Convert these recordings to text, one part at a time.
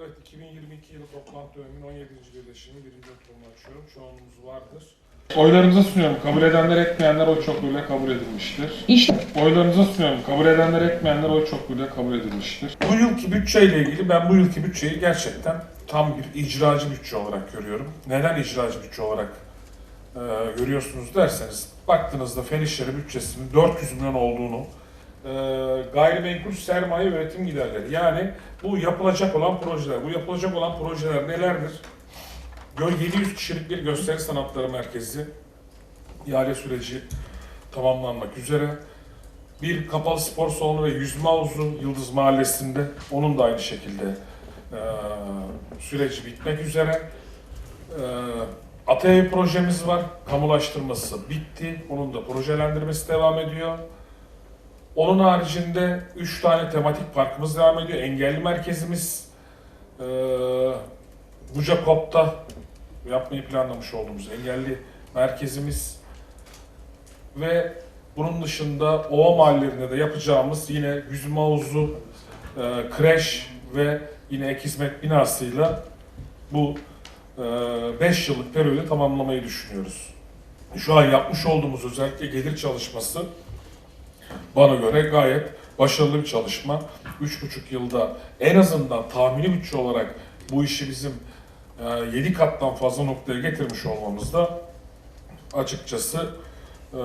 Evet, 2022 yılı toplantı döneminin 17. birleşiminin birinci oturumunu açıyorum. Çoğunluğumuz vardır. Oylarınıza sunuyorum. Kabul edenler etmeyenler oy çokluğuyla kabul edilmiştir. İşte Oylarınıza sunuyorum. Kabul edenler etmeyenler oy çokluğuyla kabul edilmiştir. Bu yılki bütçeyle ilgili ben bu yılki bütçeyi gerçekten tam bir icracı bütçe olarak görüyorum. Neden icracı bütçe olarak e, görüyorsunuz derseniz baktığınızda fen işleri bütçesinin 400 milyon olduğunu e, gayrimenkul sermaye üretim giderleri yani bu yapılacak olan projeler. Bu yapılacak olan projeler nelerdir? Gö- 700 kişilik bir gösteri sanatları merkezi ihale süreci tamamlanmak üzere. Bir kapalı spor salonu ve yüzme havuzu Yıldız Mahallesi'nde. Onun da aynı şekilde e, süreci bitmek üzere. E, Ataev projemiz var. Kamulaştırması bitti. Onun da projelendirmesi devam ediyor. Onun haricinde 3 tane tematik parkımız devam ediyor. Engelli merkezimiz, e, Buca Kop'ta yapmayı planlamış olduğumuz engelli merkezimiz ve bunun dışında Ova mahallelerinde de yapacağımız yine yüzme havuzu, e, kreş ve yine ek hizmet binasıyla bu 5 yıllık periyodu tamamlamayı düşünüyoruz. Şu an yapmış olduğumuz özellikle gelir çalışması bana göre gayet başarılı bir çalışma. 3,5 yılda en azından tahmini bütçe olarak bu işi bizim 7 kattan fazla noktaya getirmiş olmamız da açıkçası e,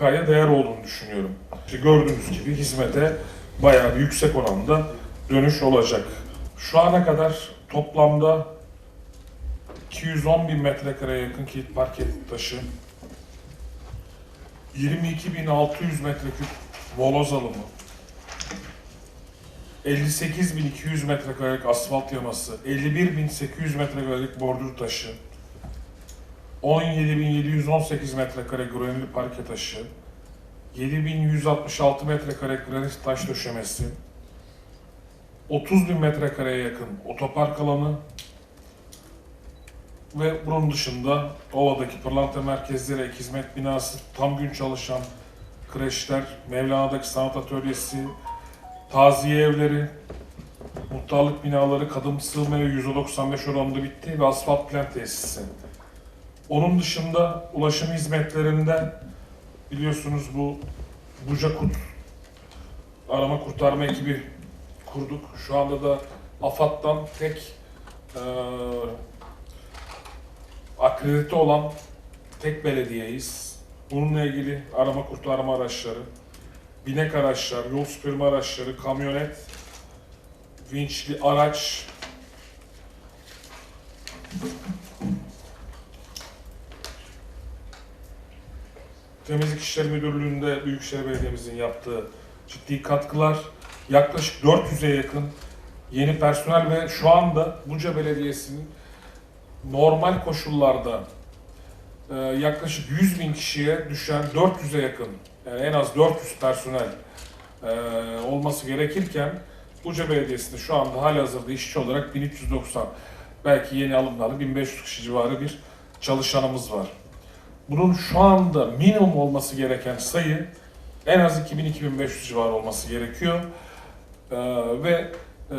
gayet değer olduğunu düşünüyorum. İşte gördüğünüz gibi hizmete bayağı bir yüksek oranda dönüş olacak. Şu ana kadar toplamda 210 bin metrekareye yakın kilit parke taşı, 22.600 metreküp moloz alımı, 58.200 metrekarelik asfalt yaması, 51.800 metrekarelik bordür taşı, 17.718 metrekare granit parke taşı, 7.166 metrekare granit taş döşemesi, 30.000 metrekareye yakın otopark alanı ve bunun dışında Ova'daki pırlanta merkezleri, hizmet binası, tam gün çalışan kreşler, Mevlana'daki sanat atölyesi, taziye evleri, muhtarlık binaları, kadın sığınma evi %95 oranında bitti ve asfalt plant tesisi. Onun dışında ulaşım hizmetlerinde biliyorsunuz bu Buca Kut arama kurtarma ekibi kurduk. Şu anda da AFAD'dan tek eee akredite olan tek belediyeyiz. Bununla ilgili arama kurtarma araçları, binek araçlar, yol süpürme araçları, kamyonet, vinçli araç, Temizlik İşleri Müdürlüğü'nde Büyükşehir Belediye'mizin yaptığı ciddi katkılar, yaklaşık 400'e yakın yeni personel ve şu anda Buca Belediyesi'nin normal koşullarda e, yaklaşık 100 bin kişiye düşen 400'e yakın, yani en az 400 personel e, olması gerekirken Buca Belediyesi'nde şu anda halihazırda işçi olarak 1390, belki yeni alımlarla 1500 kişi civarı bir çalışanımız var. Bunun şu anda minimum olması gereken sayı en az 2000-2500 civarı olması gerekiyor. E, ve e,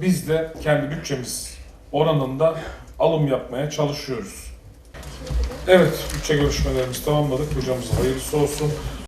biz de kendi bütçemiz oranında alım yapmaya çalışıyoruz. Evet, bütçe görüşmelerimizi tamamladık. Hocamıza hayırlısı olsun.